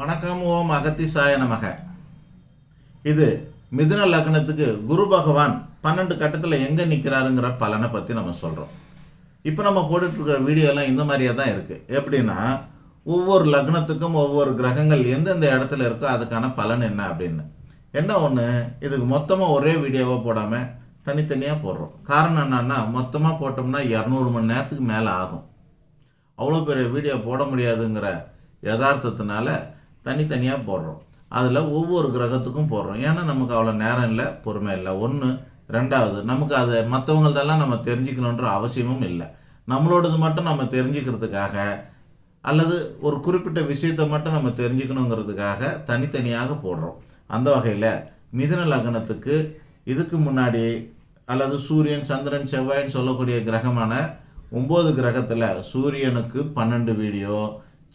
வணக்கம் ஓம் அகத்திசாய நமக. இது மிதுன லக்னத்துக்கு குரு பகவான் பன்னெண்டு கட்டத்தில் எங்கே நிற்கிறாருங்கிற பலனை பற்றி நம்ம சொல்கிறோம் இப்போ நம்ம போட்டுட்டு இருக்கிற வீடியோலாம் இந்த மாதிரியே தான் இருக்குது எப்படின்னா ஒவ்வொரு லக்னத்துக்கும் ஒவ்வொரு கிரகங்கள் எந்தெந்த இடத்துல இருக்கோ அதுக்கான பலன் என்ன அப்படின்னு. என்ன ஒன்று இதுக்கு மொத்தமாக ஒரே வீடியோவாக போடாமல் தனித்தனியாக போடுறோம். காரணம் என்னன்னா மொத்தமாக போட்டோம்னா இரநூறு மணி நேரத்துக்கு மேலே ஆகும். அவ்வளோ பெரிய வீடியோ போட முடியாதுங்கிற யதார்த்தத்தினால தனித்தனியாக போடுறோம். அதில் ஒவ்வொரு கிரகத்துக்கும் போடுறோம். ஏன்னா நமக்கு அவ்வளோ நேரம் இல்லை பொறுமை இல்லை. ஒன்று ரெண்டாவது நமக்கு அதை மற்றவங்களதெல்லாம் நம்ம தெரிஞ்சுக்கணுன்ற அவசியமும் இல்லை. நம்மளோடது மட்டும் நம்ம தெரிஞ்சுக்கிறதுக்காக அல்லது ஒரு குறிப்பிட்ட விஷயத்தை மட்டும் நம்ம தெரிஞ்சுக்கணுங்கிறதுக்காக தனித்தனியாக போடுறோம். அந்த வகையில் மிதுன லக்னத்துக்கு இதுக்கு முன்னாடி அல்லது சூரியன் சந்திரன் செவ்வாய்ன்னு சொல்லக்கூடிய கிரகமான ஒம்பது கிரகத்தில் சூரியனுக்கு பன்னெண்டு வீடியோ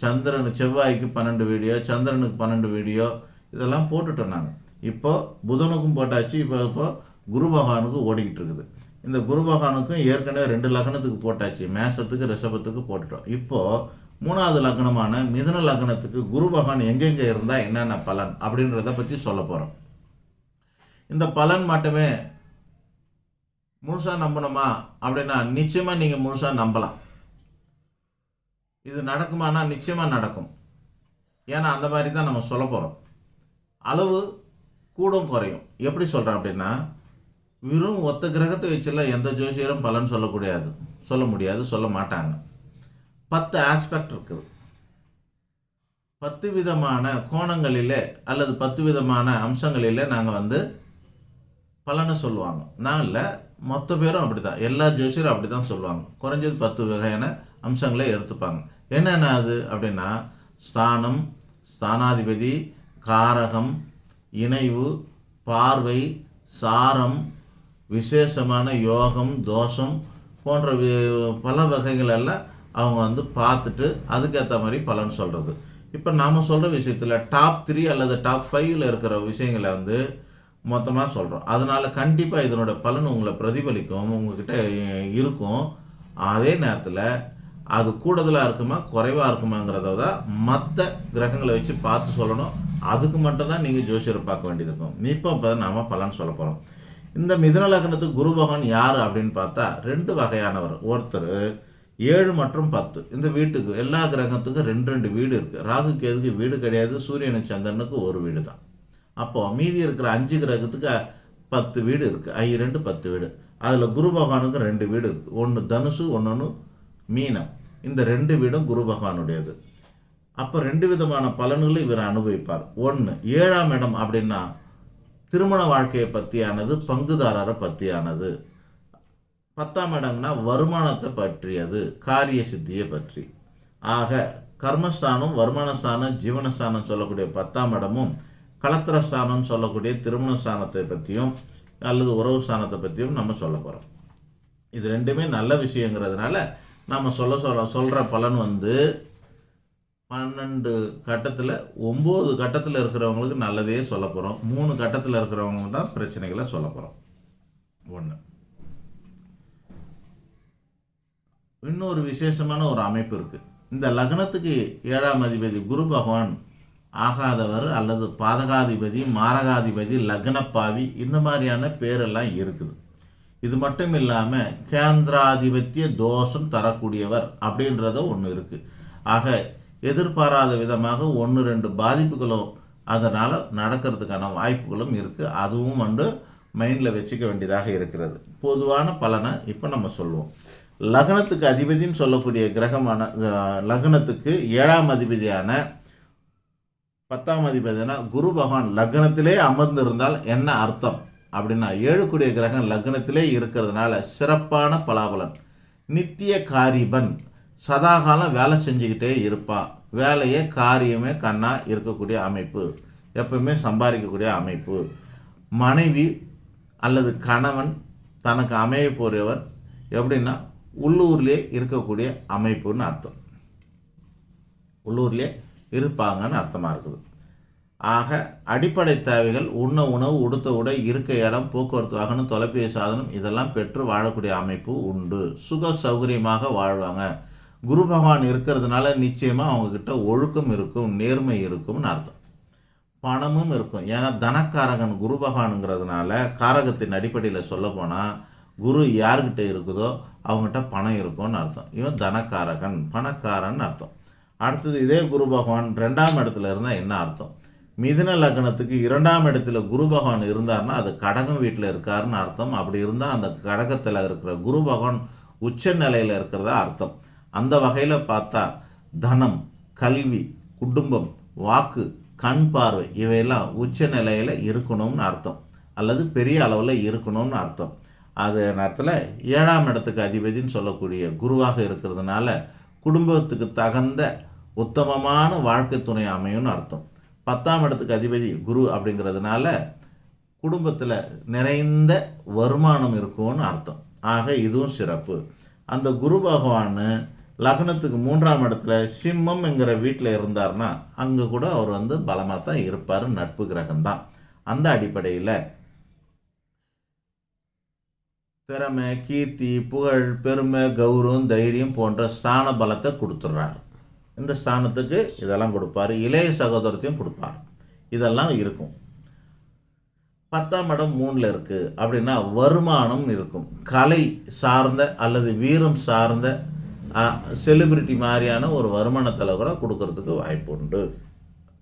சந்திரன் செவ்வாய்க்கு பன்னெண்டு வீடியோ சந்திரனுக்கு பன்னெண்டு வீடியோ இதெல்லாம் போட்டுட்டோம் நாங்கள் இப்போ புதனுக்கும் போட்டாச்சு இப்போ இப்போ குரு பகவானுக்கும் ஓடிக்கிட்டு இருக்குது. இந்த குரு பகவானுக்கும் ஏற்கனவே ரெண்டு லக்னத்துக்கு போட்டாச்சு மேசத்துக்கு ரிஷபத்துக்கு போட்டுட்டோம். இப்போது மூணாவது லக்னமான மிதுன லக்னத்துக்கு குரு பகவான் எங்கெங்கே இருந்தால் என்னென்ன பலன் அப்படின்றத பற்றி சொல்ல போகிறோம் இந்த பலன் மட்டுமே முழுசாக நம்பணுமா அப்படின்னா நிச்சயமாக நீங்கள் முழுசாக நம்பலாம். இது நடக்குமானா நிச்சயமாக நடக்கும். ஏன்னா அந்த மாதிரி தான் நம்ம சொல்ல போகிறோம் அளவு கூடும் குறையும். எப்படி சொல்கிறேன் அப்படின்னா வெறும் ஒத்த கிரகத்தை வச்செல்லாம் எந்த ஜோசியரும் பலன் சொல்லக்கூடாது சொல்ல முடியாது சொல்ல மாட்டாங்க. பத்து ஆஸ்பெக்ட் இருக்குது. பத்து விதமான கோணங்களிலே அல்லது பத்து விதமான அம்சங்களிலே நாங்கள் வந்து பலனை சொல்லுவாங்க. நான் இல்லை மொத்த பேரும் அப்படி தான் எல்லா ஜோசியரும் அப்படி தான் சொல்லுவாங்க. குறைஞ்சது பத்து வகையான அம்சங்களை எடுத்துப்பாங்க. என்னென்ன அது அப்படின்னா ஸ்தானம் ஸ்தானாதிபதி காரகம் இணைவு பார்வை சாரம் விசேஷமான யோகம் தோஷம் போன்ற பல வகைகளெல்லாம் அவங்க வந்து பார்த்துட்டு அதுக்கேற்ற மாதிரி பலன் சொல்கிறது இப்போ நாம் சொல்கிற விஷயத்தில் டாப் த்ரீ அல்லது டாப் ஃபைவ்ல இருக்கிற விஷயங்களை வந்து மொத்தமாக சொல்கிறோம் அதனால் கண்டிப்பாக இதனோட பலன் உங்களை பிரதிபலிக்கும் உங்ககிட்ட இருக்கும். அதே நேரத்தில் அது கூடுதலாக இருக்குமா குறைவாக இருக்குமாங்கிறத தான் மற்ற கிரகங்களை வச்சு பார்த்து சொல்லணும். அதுக்கு மட்டும்தான் நீங்கள் ஜோசியரை பார்க்க வேண்டியது இருக்கும். இப்போ இப்போ நாம் பலன் சொல்ல போகிறோம் இந்த மிதுன லக்னத்துக்கு குரு பகவான் யார் அப்படின்னு பார்த்தா ரெண்டு வகையானவர். ஒருத்தர் ஏழு மற்றும் பத்து. இந்த வீட்டுக்கு எல்லா கிரகத்துக்கும் ரெண்டு ரெண்டு வீடு இருக்குது ராகு கேதுக்கு வீடு கிடையாது. சூரியனுக்கு சந்திரனுக்கு ஒரு வீடு தான். அப்போது மீதி இருக்கிற அஞ்சு கிரகத்துக்கு பத்து வீடு இருக்குது ஐ ரெண்டு பத்து வீடு. அதில் குரு பகவானுக்கு ரெண்டு வீடு இருக்குது ஒன்று தனுசு ஒன்று மீனம். இந்த ரெண்டு வீடும் குரு பகவானுடையது. அப்போ ரெண்டு விதமான பலன்களை இவர் அனுபவிப்பார். ஒன்று ஏழாம் இடம் அப்படின்னா திருமண வாழ்க்கையை பற்றியானது பங்குதாரரை பற்றியானது பத்தாம் இடம்னா வருமானத்தை பற்றியது காரிய சித்தியை பற்றி. ஆக கர்மஸ்தானம் வருமானஸ்தானம் ஜீவனஸ்தானம் சொல்லக்கூடிய பத்தாம் இடமும் களத்திரஸ்தானம் சொல்லக்கூடிய திருமண ஸ்தானத்தை பற்றியும் அல்லது உறவு ஸ்தானத்தை பற்றியும் நம்ம சொல்ல போகிறோம் இது ரெண்டுமே நல்ல விஷயங்கிறதுனால நம்ம சொல்ல சொல்ல சொல்கிற பலன் வந்து பன்னெண்டு கட்டத்தில் ஒம்பது கட்டத்தில் இருக்கிறவங்களுக்கு நல்லதே சொல்ல போகிறோம் மூணு கட்டத்தில் இருக்கிறவங்க தான் பிரச்சனைகளை சொல்ல போகிறோம் ஒன்று இன்னொரு விசேஷமான ஒரு அமைப்பு இருக்குது இந்த லக்னத்துக்கு ஏழாம் அதிபதி குரு பகவான் ஆகாதவர் அல்லது பாதகாதிபதி மாரகாதிபதி லக்னப்பாவி இந்த மாதிரியான பேரெல்லாம் இருக்குது. இது மட்டும் இல்லாமல் கேந்திராதிபத்திய தோஷம் தரக்கூடியவர் அப்படின்றத ஒன்று இருக்குது ஆக எதிர்பாராத விதமாக ஒன்று ரெண்டு பாதிப்புகளும் அதனால் நடக்கிறதுக்கான வாய்ப்புகளும் இருக்குது அதுவும் வந்து மைண்டில் வச்சுக்க வேண்டியதாக இருக்கிறது. பொதுவான பலனை இப்போ நம்ம சொல்லுவோம். லக்னத்துக்கு அதிபதின்னு சொல்லக்கூடிய கிரகமான லக்னத்துக்கு ஏழாம் அதிபதியான பத்தாம் அதிபதினா குரு பகவான் லக்னத்திலே அமர்ந்திருந்தால் என்ன அர்த்தம்? அப்படின்னா ஏழுக்குடைய கிரகம் லக்னத்திலே இருக்கிறதுனால சிறப்பான பலாபலன். நித்திய காரிபன். சதாகாலம் வேலை செஞ்சுக்கிட்டே இருப்பான் வேலையே காரியமே கண்ணாக இருக்கக்கூடிய அமைப்பு. எப்பவுமே சம்பாதிக்கக்கூடிய அமைப்பு. மனைவி அல்லது கணவன் தனக்கு அமைய போகிறவர் எப்படின்னா உள்ளூர்லேயே இருக்கக்கூடிய அமைப்புன்னு அர்த்தம். உள்ளூர்லேயே இருப்பாங்கன்னு அர்த்தமாக இருக்குது. ஆக அடிப்படை தேவைகள் உண்ண உணவு உடுத்த உடை இருக்க இடம் போக்குவரத்து வாகனம் தொலைபேசி சாதனம் இதெல்லாம் பெற்று வாழக்கூடிய அமைப்பு உண்டு. சுக சௌகரியமாக வாழ்வாங்க. குரு பகவான் இருக்கிறதுனால நிச்சயமாக அவங்கக்கிட்ட ஒழுக்கம் இருக்கும் நேர்மை இருக்கும்னு அர்த்தம். பணமும் இருக்கும். ஏன்னா தனக்காரகன் குரு பகவானுங்கிறதுனால காரகத்தின் அடிப்படையில் சொல்ல போனால் குரு யார்கிட்ட இருக்குதோ அவங்ககிட்ட பணம் இருக்கும்னு அர்த்தம். இவன் தனக்காரகன் பணக்காரன் அர்த்தம். அடுத்தது இதே குரு பகவான் ரெண்டாம் இடத்துல இருந்தால் என்ன அர்த்தம்? மிதுன லக்னத்துக்கு இரண்டாம் இடத்துல குரு பகவான் இருந்தார்னா அது கடகம் வீட்டில் இருக்காருன்னு அர்த்தம். அப்படி இருந்தால் அந்த கடகத்தில் இருக்கிற குரு பகவான் உச்ச நிலையில் இருக்கிறதா அர்த்தம். அந்த வகையில் பார்த்தா தனம் கல்வி குடும்பம் வாக்கு கண் பார்வை இவையெல்லாம் உச்ச நிலையில் இருக்கணும்னு அர்த்தம். அல்லது பெரிய அளவில் இருக்கணும்னு அர்த்தம். அது நேரத்தில் ஏழாம் இடத்துக்கு அதிபதின்னு சொல்லக்கூடிய குருவாக இருக்கிறதுனால குடும்பத்துக்கு தகுந்த உத்தமமான வாழ்க்கை துணை அமையும்னு அர்த்தம். பத்தாம் இடத்துக்கு அதிபதி குரு அப்படிங்கிறதுனால குடும்பத்தில் நிறைந்த வருமானம் இருக்கும்னு அர்த்தம். ஆக இதுவும் சிறப்பு. அந்த குரு பகவான் லக்னத்துக்கு மூன்றாம் இடத்துல சிம்மம்ங்கிற வீட்டில் இருந்தார்னா அங்கே கூட அவர் வந்து பலமாக தான் இருப்பார் நட்பு கிரகம்தான். அந்த அடிப்படையில் திறமை கீர்த்தி புகழ் பெருமை கௌரவம் தைரியம் போன்ற ஸ்தான பலத்தை கொடுத்துட்றாரு இந்த ஸ்தானத்துக்கு இதெல்லாம் கொடுப்பாரு. இளைய சகோதரத்தையும் கொடுப்பார். இதெல்லாம் இருக்கும். பத்தாம் இடம் மூணில் இருக்குது அப்படின்னா வருமானம் இருக்கும். கலை சார்ந்த அல்லது வீரம் சார்ந்த செலிபிரிட்டி மாதிரியான ஒரு வருமானத்தில் கூட கொடுக்கறதுக்கு வாய்ப்பு உண்டு.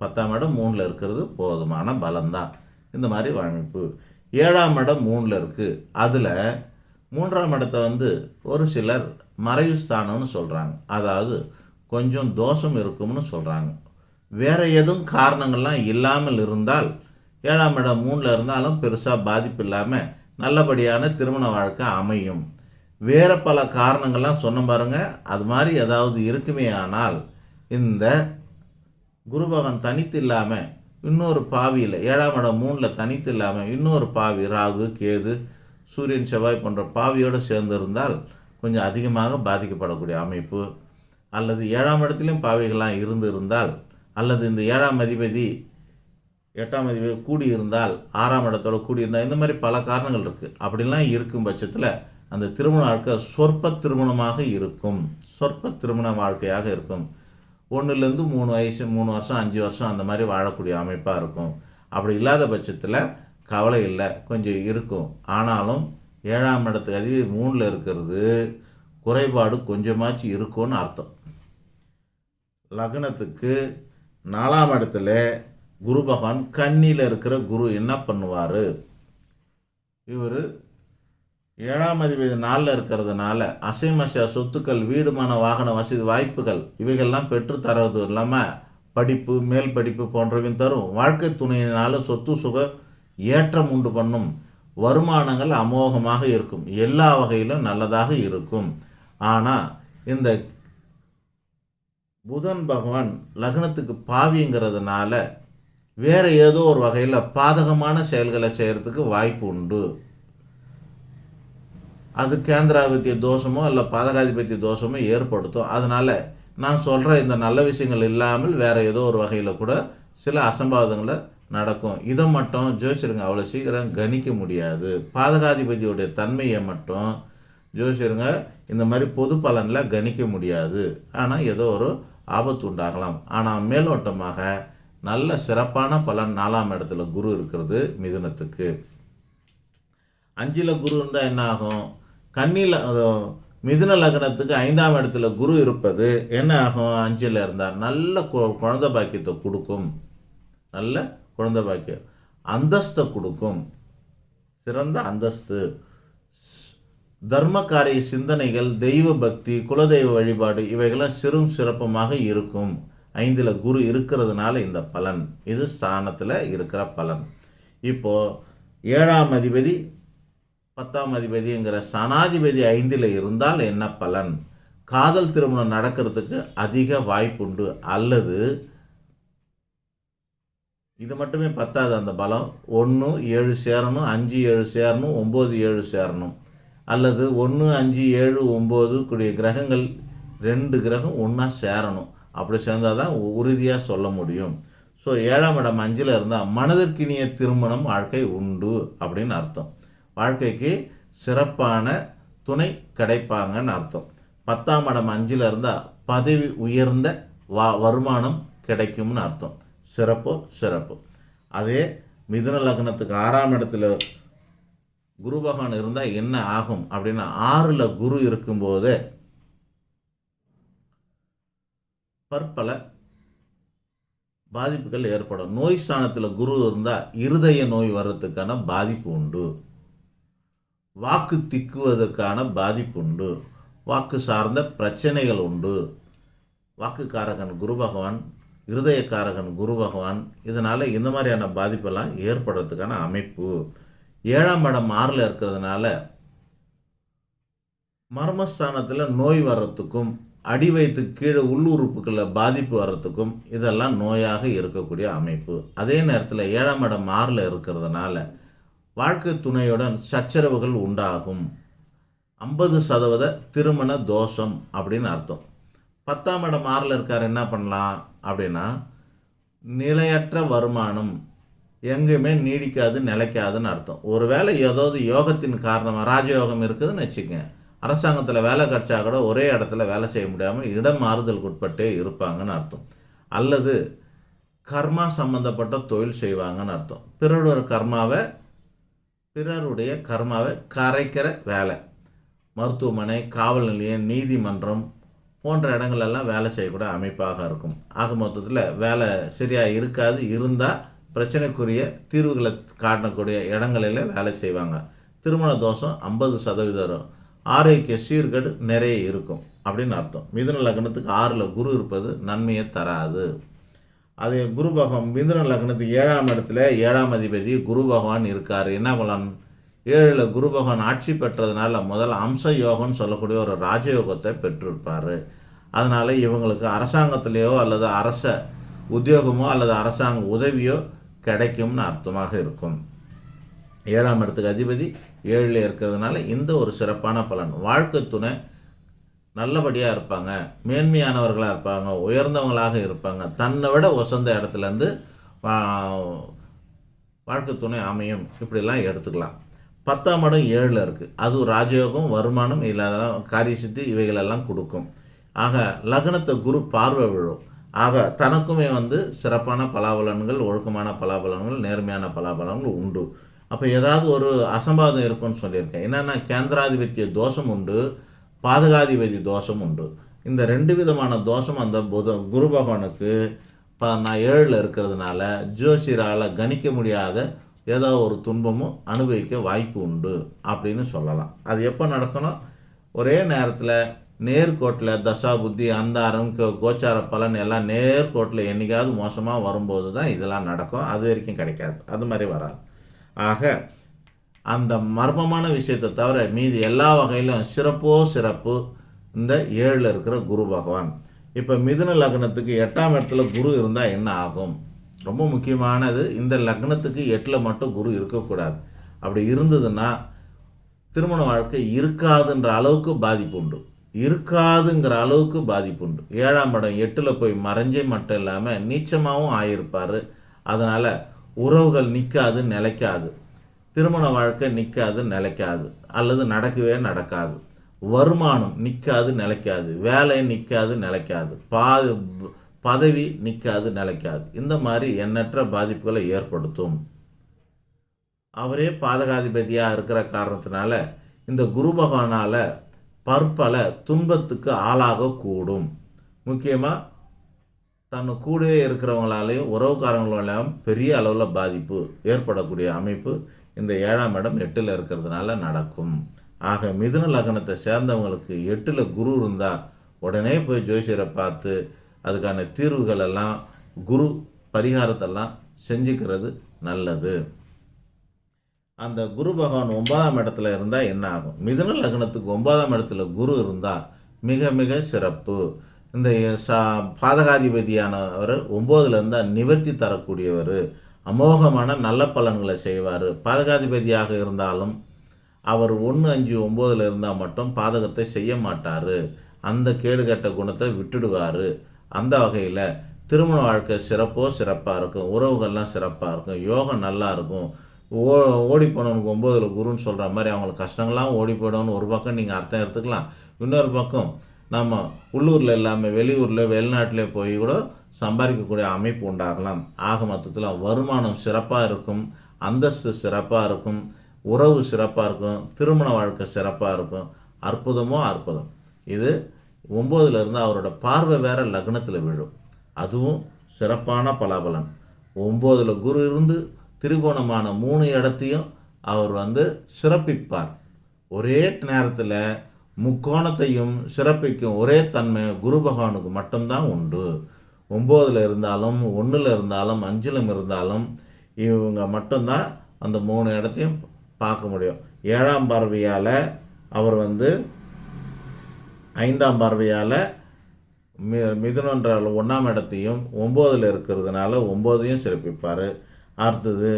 பத்தாம் இடம் மூணில் இருக்கிறது போதுமான பலம்தான். இந்த மாதிரி அமைப்பு ஏழாம் இடம் மூணில் இருக்குது அதில் மூன்றாம் இடத்தை வந்து ஒரு சிலர் மறைவு ஸ்தானம்னு சொல்கிறாங்க அதாவது கொஞ்சம் தோஷம் இருக்கும்னு சொல்கிறாங்க வேறு எதுவும் காரணங்கள்லாம் இல்லாமல் இருந்தால் ஏழாம் இடம் மூணில் இருந்தாலும் பெருசாக பாதிப்பு இல்லாமல் நல்லபடியான திருமண வாழ்க்கை அமையும். வேறு பல காரணங்கள்லாம் சொன்ன பாருங்க. அது மாதிரி ஏதாவது இருக்குமே ஆனால் இந்த குருபகன் தனித்து இல்லாமல் இன்னொரு பாவியில் ஏழாம் இடம் மூணில் தனித்து இல்லாமல் இன்னொரு பாவி ராகு கேது சூரியன் செவ்வாய் போன்ற பாவியோடு சேர்ந்திருந்தால் கொஞ்சம் அதிகமாக பாதிக்கப்படக்கூடிய அமைப்பு அல்லது ஏழாம் இடத்துலையும் பாவிகள்லாம் இருந்து இருந்தால் அல்லது இந்த ஏழாம் அதிபதி எட்டாம் அதிபதி கூடியிருந்தால் ஆறாம் இடத்தோட கூடியிருந்தால் இந்த மாதிரி பல காரணங்கள் இருக்குது அப்படிலாம் இருக்கும் பட்சத்தில் அந்த திருமண வாழ்க்கை சொற்ப திருமணமாக இருக்கும். சொற்ப திருமண வாழ்க்கையாக இருக்கும். ஒன்றுலேருந்து மூணு வயசு மூணு வருஷம் அஞ்சு வருஷம் அந்த மாதிரி வாழக்கூடிய அமைப்பாக இருக்கும். அப்படி இல்லாத பட்சத்தில் கவலை இல்லை கொஞ்சம் இருக்கும். ஆனாலும் ஏழாம் இடத்துக்கு அதிபதி மூணில் இருக்கிறது குறைபாடு கொஞ்சமாச்சும் இருக்கும்னு அர்த்தம். லக்னத்துக்கு நாலாம் இடத்துல குரு பகவான் கண்ணியில் இருக்கிற குரு என்ன பண்ணுவார்? இவர் ஏழாம் அதிபதி நாளில் இருக்கிறதுனால அசைமச சொத்துக்கள் வீடுமான வாகன வசதி வாய்ப்புகள் இவைகள்லாம் பெற்று தரது இல்லாமல் படிப்பு மேல் படிப்பு போன்றவையும் தரும். வாழ்க்கை துணையினால் சொத்து சுக ஏற்றம் உண்டு பண்ணும். வருமானங்கள் அமோகமாக இருக்கும். எல்லா வகையிலும் நல்லதாக இருக்கும். ஆனால் இந்த புதன் பகவான் லக்னத்துக்கு பாவிங்கிறதுனால வேறு ஏதோ ஒரு வகையில் பாதகமான செயல்களை செய்கிறதுக்கு வாய்ப்பு உண்டு. அது கேந்திராதிபத்திய தோஷமோ இல்லை பாதகாதிபத்திய தோஷமோ ஏற்படுத்தும். அதனால் நான் சொல்கிற இந்த நல்ல விஷயங்கள் இல்லாமல் வேறு ஏதோ ஒரு வகையில் கூட சில அசம்பாவிதங்களை நடக்கும். இதை மட்டும் ஜோசியருங்க அவ்வளோ சீக்கிரம் கணிக்க முடியாது. பாதகாதிபதியுடைய தன்மையை மட்டும் ஜோசியருங்க இந்த மாதிரி பொது பலனில் கணிக்க முடியாது. ஆனால் ஏதோ ஒரு ஆபத்து உண்டாகலாம் ஆனால் மேலோட்டமாக நல்ல சிறப்பான பலன் நாலாம் இடத்துல குரு இருக்கிறது மிதுனத்துக்கு. அஞ்சில் குரு இருந்தால் என்ன ஆகும்? கண்ணியில் மிதுன லக்னத்துக்கு ஐந்தாம் இடத்துல குரு இருப்பது என்ன ஆகும்? அஞ்சில் இருந்தால் நல்ல கு- குழந்தை பாக்கியத்தை கொடுக்கும். நல்ல குழந்தை பாக்கியம். அந்தஸ்தை கொடுக்கும். சிறந்த அந்தஸ்து. தர்மகாரிய சிந்தனைகள் தெய்வ பக்தி குலதெய்வ வழிபாடு இவைகளாம் சிறும் சிறப்புமாக இருக்கும். ஐந்தில் குரு இருக்கிறதுனால இந்த பலன். இது ஸ்தானத்தில் இருக்கிற பலன். இப்போது ஏழாம் அதிபதி பத்தாம் அதிபதிங்கிற ஸ்தானாதிபதி ஐந்தில் இருந்தால் என்ன பலன்? காதல் திருமணம் நடக்கிறதுக்கு அதிக வாய்ப்புண்டு அல்லது இது மட்டுமே பத்தாது அந்த பலம். ஒன்று ஏழு சேரணும் அஞ்சு ஏழு சேரணும் ஒம்பது ஏழு சேரணும். அல்லது ஒன்று அஞ்சு ஏழு ஒம்பது கூடிய கிரகங்கள் ரெண்டு கிரகம் ஒன்றா சேரணும். அப்படி சேர்ந்தால் தான் உறுதியாக சொல்ல முடியும். ஸோ ஏழாம் இடம் அஞ்சில் இருந்தால் மனதிற்கினிய திருமணம் வாழ்க்கை உண்டு அப்படின்னு அர்த்தம். வாழ்க்கைக்கு சிறப்பான துணை கிடைப்பாங்கன்னு அர்த்தம். பத்தாம் இடம் அஞ்சில் இருந்தால் பதவி உயர்ந்த வா வருமானம் கிடைக்கும்னு அர்த்தம். சிறப்பு சிறப்பு. அதே மிதுன லக்னத்துக்கு ஆறாம் இடத்துல குரு பகவான் இருந்தால் என்ன ஆகும் அப்படின்னா ஆறில் குரு இருக்கும்போது பற்பல பாதிப்புகள் ஏற்படும். நோய் ஸ்தானத்தில் குரு இருந்தால் இருதய நோய் வர்றதுக்கான பாதிப்பு உண்டு. வாக்கு திக்குவதற்கான பாதிப்பு உண்டு. வாக்கு சார்ந்த பிரச்சனைகள் உண்டு. வாக்குக்காரகன் குரு பகவான் இருதயக்காரகன் குரு பகவான் இதனால் இந்த மாதிரியான பாதிப்பெல்லாம் ஏற்படுறதுக்கான அமைப்பு. ஏழாம் இடம் ஆறில் இருக்கிறதுனால மர்மஸ்தானத்தில் நோய் வர்றதுக்கும் அடி வைத்து கீழே உள்ளுறுப்புகளில் பாதிப்பு வர்றதுக்கும் இதெல்லாம் நோயாக இருக்கக்கூடிய அமைப்பு. அதே நேரத்தில் ஏழாம் இடம் ஆறில் இருக்கிறதுனால வாழ்க்கை துணையுடன் சச்சரவுகள் உண்டாகும். ஐம்பது சதவீத திருமண தோஷம் அப்படின்னு அர்த்தம். பத்தாம் இடம் ஆறில் இருக்கார் என்ன பண்ணலாம் அப்படின்னா நிலையற்ற வருமானம் எங்கேயுமே நீடிக்காது நிலைக்காதுன்னு அர்த்தம். ஒருவேளை ஏதாவது யோகத்தின் காரணமாக ராஜயோகம் இருக்குதுன்னு வச்சுக்கங்க. அரசாங்கத்தில் வேலை கிடைச்சா கூட ஒரே இடத்துல வேலை செய்ய முடியாமல் இடம் மாறுதலுக்கு உட்பட்டே இருப்பாங்கன்னு அர்த்தம். அல்லது கர்மா சம்மந்தப்பட்ட தொழில் செய்வாங்கன்னு அர்த்தம். பிறருடைய கர்மாவை பிறருடைய கர்மாவை கரைக்கிற வேலை. மருத்துவமனை காவல் நிலையம் நீதிமன்றம் போன்ற இடங்களெல்லாம் வேலை செய்யக்கூடிய அமைப்பாக இருக்கும். ஆக மொத்தத்தில் வேலை சரியாக இருக்காது இருந்தால் பிரச்சனைக்குரிய தீர்வுகளை காட்டக்கூடிய இடங்களில் வேலை செய்வாங்க. திருமண தோஷம் ஐம்பது சதவீதம். ஆரோக்கிய சீர்கேடு நிறைய இருக்கும் அப்படின்னு அர்த்தம். மிதுன லக்னத்துக்கு ஆறில் குரு இருப்பது நன்மையை தராது. அது குரு பகவான் மிதுன லக்னத்துக்கு ஏழாம் இடத்துல ஏழாம் அதிபதி குரு பகவான் இருக்கார். என்ன பலன்? ஏழில் குரு பகவான் ஆட்சி பெற்றதுனால முதல்ல அம்ச யோகம்னு சொல்லக்கூடிய ஒரு ராஜயோகத்தை பெற்றிருப்பார். அதனால் இவங்களுக்கு அரசாங்கத்திலேயோ அல்லது அரச உத்தியோகமோ அல்லது அரசாங்க உதவியோ கிடைக்கும்னு அர்த்தமாக இருக்கும். ஏழாம் இடத்துக்கு அதிபதி ஏழில் இருக்கிறதுனால இந்த ஒரு சிறப்பான பலன். வாழ்க்கை துணை நல்லபடியாக இருப்பாங்க. மேன்மையானவர்களாக இருப்பாங்க. உயர்ந்தவங்களாக இருப்பாங்க. தன்னை விட உசந்த இடத்துலேருந்து வாழ்க்கை துணை அமையும். இப்படிலாம் எடுத்துக்கலாம். பத்தாம் இடம் ஏழில் இருக்குது அது ராஜயோகம் வருமானம் இல்லாத காரிய சித்தி இவைகளெல்லாம் கொடுக்கும். ஆக லக்னத்தை குரு பார்வை விழும். ஆக தனக்குமே வந்து சிறப்பான பலாபலன்கள் ஒழுக்கமான பலாபலன்கள் நேர்மையான பலாபலன்கள் உண்டு. அப்போ ஏதாவது ஒரு அசம்பாதம் இருக்கும்னு சொல்லியிருக்கேன். என்னென்னா கேந்திராதிபத்திய தோஷம் உண்டு பாதகாதிபதி தோஷம் உண்டு. இந்த ரெண்டு விதமான தோஷம் அந்த புத குரு பகவானுக்கு இப்போ நான் ஏழில் இருக்கிறதுனால ஜோசியரால் கணிக்க முடியாத ஏதோ ஒரு துன்பமும் அனுபவிக்க வாய்ப்பு உண்டு அப்படின்னு சொல்லலாம். அது எப்போ நடக்கணும்? ஒரே நேரத்தில் நேர்கோட்டில் தசா புத்தி அந்தாரம் கோ கோச்சார பலன் எல்லாம் நேர்கோட்டில் என்றைக்காவது மோசமாக வரும்போது தான் இதெல்லாம் நடக்கும். அது வரைக்கும் கிடைக்காது. அது மாதிரி வராது. ஆக அந்த மர்மமான விஷயத்தை தவிர மீதி எல்லா வகையிலும் சிறப்போ சிறப்பு இந்த ஏழில் இருக்கிற குரு பகவான். இப்போ மிதுன லக்னத்துக்கு எட்டாம் இடத்துல குரு இருந்தால் என்ன ஆகும்? ரொம்ப முக்கியமானது இந்த லக்னத்துக்கு எட்டில் மட்டும் குரு இருக்கக்கூடாது. அப்படி இருந்ததுன்னா திருமண வாழ்க்கை இருக்காதுன்ற அளவுக்கு பாதிப்பு உண்டு. இருக்காதுங்கிற அளவுக்கு பாதிப்பு உண்டு. ஏழாம் படம் எட்டில் போய் மறைஞ்சே மட்டும் இல்லாமல் நீச்சமாகவும் ஆயிருப்பார். அதனால் உறவுகள் நிற்காது நிலைக்காது. திருமண வாழ்க்கை நிற்காது நிலைக்காது. அல்லது நடக்கவே நடக்காது. வருமானம் நிற்காது நிலைக்காது. வேலை நிற்காது நிலைக்காது. பா பதவி நிற்காது நிலைக்காது. இந்த மாதிரி எண்ணற்ற பாதிப்புகளை ஏற்படுத்தும். அவரே பாதகாதிபதியாக இருக்கிற காரணத்தினால இந்த குரு பகவானால் பற்பல துன்பத்துக்கு ஆளாகக்கூடும். முக்கியமாக தன் கூடவே இருக்கிறவங்களாலேயும் உறவுக்காரங்களாலையும் பெரிய அளவில் பாதிப்பு ஏற்படக்கூடிய அமைப்பு இந்த ஏழாம் இடம் எட்டில் இருக்கிறதுனால நடக்கும். ஆக மிதுன லக்னத்தை சேர்ந்தவங்களுக்கு எட்டில் குரு இருந்தால் உடனே போய் ஜோசியரை பார்த்து அதுக்கான தீர்வுகளெல்லாம் குரு பரிகாரத்தெல்லாம் செஞ்சுக்கிறது நல்லது. அந்த குரு பகவான் ஒன்பதாம் இடத்துல இருந்தால் என்ன ஆகும்? மிதுன லக்னத்துக்கு ஒன்பதாம் இடத்துல குரு இருந்தால் மிக மிக சிறப்பு. இந்த சா பாதகாதிபதியானவர் ஒம்போதுல இருந்தால் நிவர்த்தி தரக்கூடியவர். அமோகமான நல்ல பலன்களை செய்வார். பாதகாதிபதியாக இருந்தாலும் அவர் ஒன்று அஞ்சு ஒம்போதில் இருந்தால் மட்டும் பாதகத்தை செய்ய மாட்டார். அந்த கேடுகட்ட குணத்தை விட்டுடுவார். அந்த வகையில் திருமண வாழ்க்கை சிறப்போ சிறப்பாக இருக்கும். உறவுகள்லாம் சிறப்பாக இருக்கும். யோகம் நல்லா இருக்கும். ஓ ஓடி போனவனுக்கு ஒம்போதில் குருன்னு சொல்கிற மாதிரி அவங்களுக்கு கஷ்டங்கள்லாம் ஓடி போயிடணும்னு ஒரு பக்கம் நீங்கள் அர்த்தம் எடுத்துக்கலாம். இன்னொரு பக்கம் நம்ம உள்ளூரில் இல்லாமல் வெளியூரில் வெளிநாட்டிலே போய் கூட சம்பாதிக்கக்கூடிய அமைப்பு உண்டாகலாம். ஆக மொத்தத்தில் வருமானம் சிறப்பாக இருக்கும் அந்தஸ்து சிறப்பாக இருக்கும் உறவு சிறப்பாக இருக்கும் திருமண வாழ்க்கை சிறப்பாக இருக்கும். அற்புதமோ அற்புதம். இது ஒம்போதுலேருந்து அவரோட பார்வை வேற லக்னத்தில் விழும். அதுவும் சிறப்பான பலாபலன். ஒம்போதில் குரு இருந்து திரிகோணமான மூணு இடத்தையும் அவர் வந்து சிறப்பிப்பார். ஒரே நேரத்தில் முக்கோணத்தையும் சிறப்பிக்கும் ஒரே தன்மை குரு பகவானுக்கு மட்டும்தான் உண்டு. ஒம்போதில் இருந்தாலும் ஒன்றில் இருந்தாலும் அஞ்சிலும் இருந்தாலும் இவங்க மட்டும்தான் அந்த மூணு இடத்தையும் பார்க்க முடியும். ஏழாம் பார்வையால் அவர் வந்து ஐந்தாம் பார்வையால் மி மிதுனன்ற ஒன்றாம் இடத்தையும் ஒம்போதில் இருக்கிறதுனால ஒம்போதையும் சிறப்பிப்பார். அடுத்தது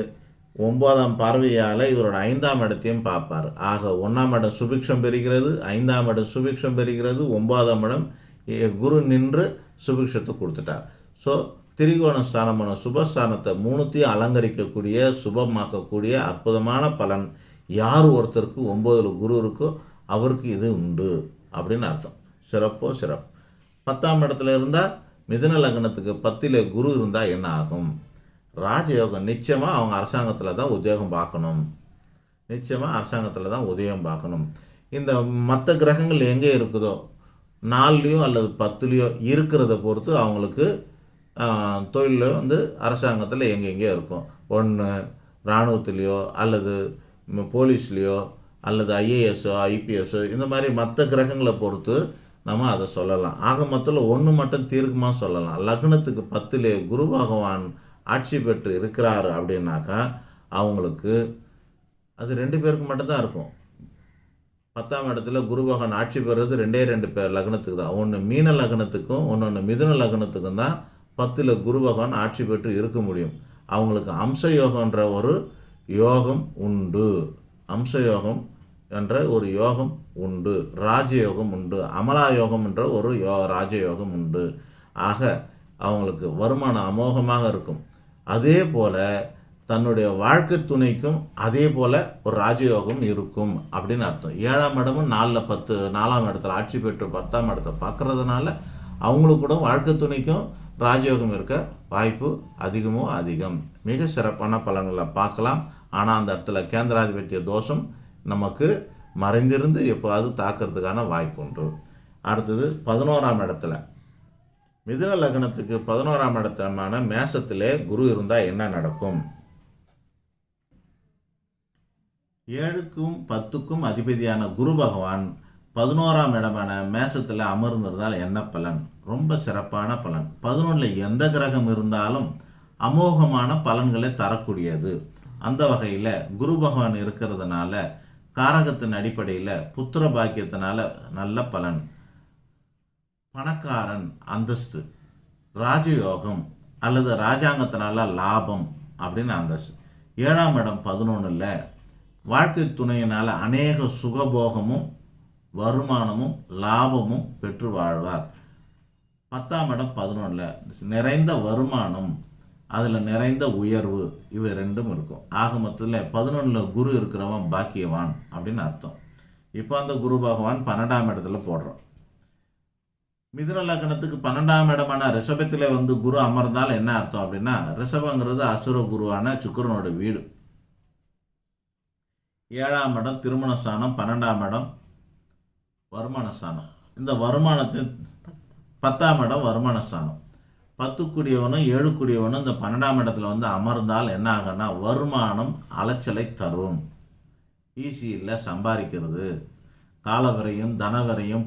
ஒன்பதாம் பார்வையால் இவரோட ஐந்தாம் இடத்தையும் பார்ப்பார். ஆக ஒன்றாம் இடம் சுபிக்ஷம் பெறுகிறது ஐந்தாம் இடம் சுபிக்ஷம் பெறுகிறது ஒன்பதாம் இடம் குரு நின்று சுபிக்ஷத்தை கொடுத்துட்டார். ஸோ திரிகோண ஸ்தானமான சுபஸ்தானத்தை மூணுத்தையும் அலங்கரிக்கக்கூடிய சுபமாக்கக்கூடிய அற்புதமான பலன் யார் ஒருத்தருக்கு? ஒம்பதில் குரு இருக்கோ அவருக்கு இது உண்டு அப்படின்னு அர்த்தம். சிறப்போ சிறப்பு. பத்தாம் இடத்துல இருந்தால் மிதுன லக்னத்துக்கு பத்தில் குரு இருந்தால் என்ன ஆகும்? ராஜயோகம் நிச்சயமாக அவங்க அரசாங்கத்தில் தான் உத்தியோகம் பார்க்கணும். நிச்சயமாக அரசாங்கத்தில் தான் உதயம் பார்க்கணும். இந்த மற்ற கிரகங்கள் எங்கே இருக்குதோ நாலுலேயோ அல்லது பத்துலேயோ இருக்கிறத பொறுத்து அவங்களுக்கு தொழிலில் வந்து அரசாங்கத்தில் எங்கெங்கே இருக்கும். ஒன்று இராணுவத்துலேயோ அல்லது போலீஸ்லேயோ அல்லது ஐஏஎஸ்ஸோ ஐபிஎஸ்ஸோ இந்த மாதிரி மற்ற கிரகங்களை பொறுத்து நம்ம அதை சொல்லலாம். ஆக மொத்தத்தில் ஒன்று மட்டும் தீர்க்கமாக சொல்லலாம். லக்னத்துக்கு பத்திலே குரு பகவான் ஆட்சி பெற்று இருக்கிறாரு அப்படின்னாக்கா அவங்களுக்கு அது ரெண்டு பேருக்கு மட்டும்தான் இருக்கும். பத்தாம் இடத்துல குருபகன் ஆட்சி பெறுறது ரெண்டே ரெண்டு பேர் லக்னத்துக்கு தான். ஒன்று மீன லக்னத்துக்கும் ஒன்று மிதுன லக்னத்துக்கும் தான் பத்தில் குருபகவான் ஆட்சி பெற்று இருக்க முடியும். அவங்களுக்கு அம்ச யோகன்ற ஒரு யோகம் உண்டு. அம்ச யோகம் என்ற ஒரு யோகம் உண்டு. ராஜயோகம் உண்டு. அமலா யோகம் என்ற ஒரு யோ ராஜயோகம் உண்டு. ஆக அவங்களுக்கு வருமானம் அமோகமாக இருக்கும். அதே போல் தன்னுடைய வாழ்க்கை துணைக்கும் அதே போல் ஒரு ராஜயோகம் இருக்கும் அப்படின்னு அர்த்தம். ஏழாம் இடமும் நாலில் பத்து நாலாம் இடத்துல ஆட்சி பெற்று பத்தாம் இடத்த பார்க்குறதுனால அவங்களுக்கு கூட வாழ்க்கை துணைக்கும் ராஜயோகம் இருக்க வாய்ப்பு அதிகமோ அதிகம். மிக சிறப்பான பலன்களை பார்க்கலாம். ஆனால் அந்த இடத்துல கேந்திராதிபத்திய தோஷம் நமக்கு மறைந்திருந்து எப்போவாது தாக்கிறதுக்கான வாய்ப்பு உண்டு. அடுத்தது பதினோராம் இடத்துல மிதுன லக்னத்துக்கு பதினோராம் இடத்தமான மேசத்திலே குரு இருந்தால் என்ன நடக்கும்? ஏழுக்கும் பத்துக்கும் அதிபதியான குரு பகவான் பதினோராம் இடமான மேசத்தில் அமர்ந்திருந்தால் என்ன பலன்? ரொம்ப சிறப்பான பலன். பதினொன்றில் எந்த கிரகம் இருந்தாலும் அமோகமான பலன்களை தரக்கூடியது. அந்த வகையில் குரு பகவான் இருக்கிறதுனால காரகத்தின் அடிப்படையில் புத்திர பாக்கியத்தினால நல்ல பலன். பணக்காரன் அந்தஸ்து ராஜயோகம் அல்லது ராஜாங்கத்தினால லாபம் அப்படின்னு அந்தஸ்து. ஏழாம் இடம் பதினொன்றில் வாழ்க்கை துணையினால் அநேக சுகபோகமும் வருமானமும் லாபமும் பெற்று வாழ்வார். பத்தாம் இடம் பதினொன்றில் நிறைந்த வருமானம் அதில் நிறைந்த உயர்வு இவை ரெண்டும் இருக்கும். ஆக மொத்தத்தில் பதினொன்றில் குரு இருக்கிறவன் பாக்கியவான் அப்படின்னு அர்த்தம். இப்போ அந்த குரு பகவான் பன்னெண்டாம் இடத்துல போடுறோம் மிதுன லக்னத்துக்கு பன்னெண்டாம் இடமான ரிஷபத்தில் வந்து குரு அமர்ந்தால் என்ன அர்த்தம் அப்படின்னா ரிஷபங்கிறது அசுர குருவான சுக்கிரனோட வீடு. ஏழாம் இடம் திருமண ஸ்தானம் பன்னெண்டாம் இடம் வருமான ஸ்தானம். இந்த வருமானத்தின் பத்தாம் இடம் வருமான ஸ்தானம். பத்துக்குடியவனும் ஏழுக்குடியவனும் இந்த பன்னெண்டாம் இடத்துல வந்து அமர்ந்தால் என்ன ஆகும்னா வருமானம் அலைச்சலை தரும். ஈஸி இல்லை சம்பாதிக்கிறது. கால விரையும் தன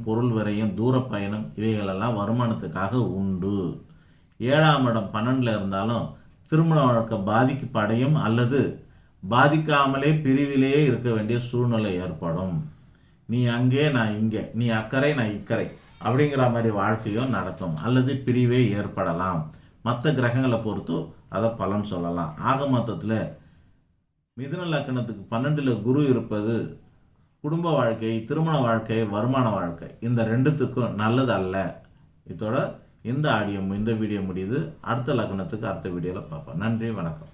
பொருள் வரையும் தூர பயணம் இவைகளெல்லாம் வருமானத்துக்காக உண்டு. ஏழாம் இடம் பன்னெண்டில் இருந்தாலும் திருமண வழக்க பாதிக்கப்படையும் அல்லது பாதிக்காமலே பிரிவிலேயே இருக்க வேண்டிய சூழ்நிலை ஏற்படும். நீ அங்கே நான் இங்கே நீ அக்கறை நான் இக்கறை அப்படிங்கிற மாதிரி வாழ்க்கையும் நடத்தும் அல்லது பிரிவே ஏற்படலாம். மற்ற கிரகங்களை பொறுத்து அதை பலன் சொல்லலாம். ஆக மொத்தத்தில் மிதுன லக்கணத்துக்கு பன்னெண்டில் குரு இருப்பது குடும்ப வாழ்க்கை திருமண வாழ்க்கை வருமான வாழ்க்கை இந்த ரெண்டுத்துக்கும் நல்லது அல்ல இதோட இந்த ஆடியோ இந்த வீடியோ முடியுது. அடுத்த லக்னத்துக்கு அடுத்த வீடியோவில் பார்ப்போம். நன்றி வணக்கம்.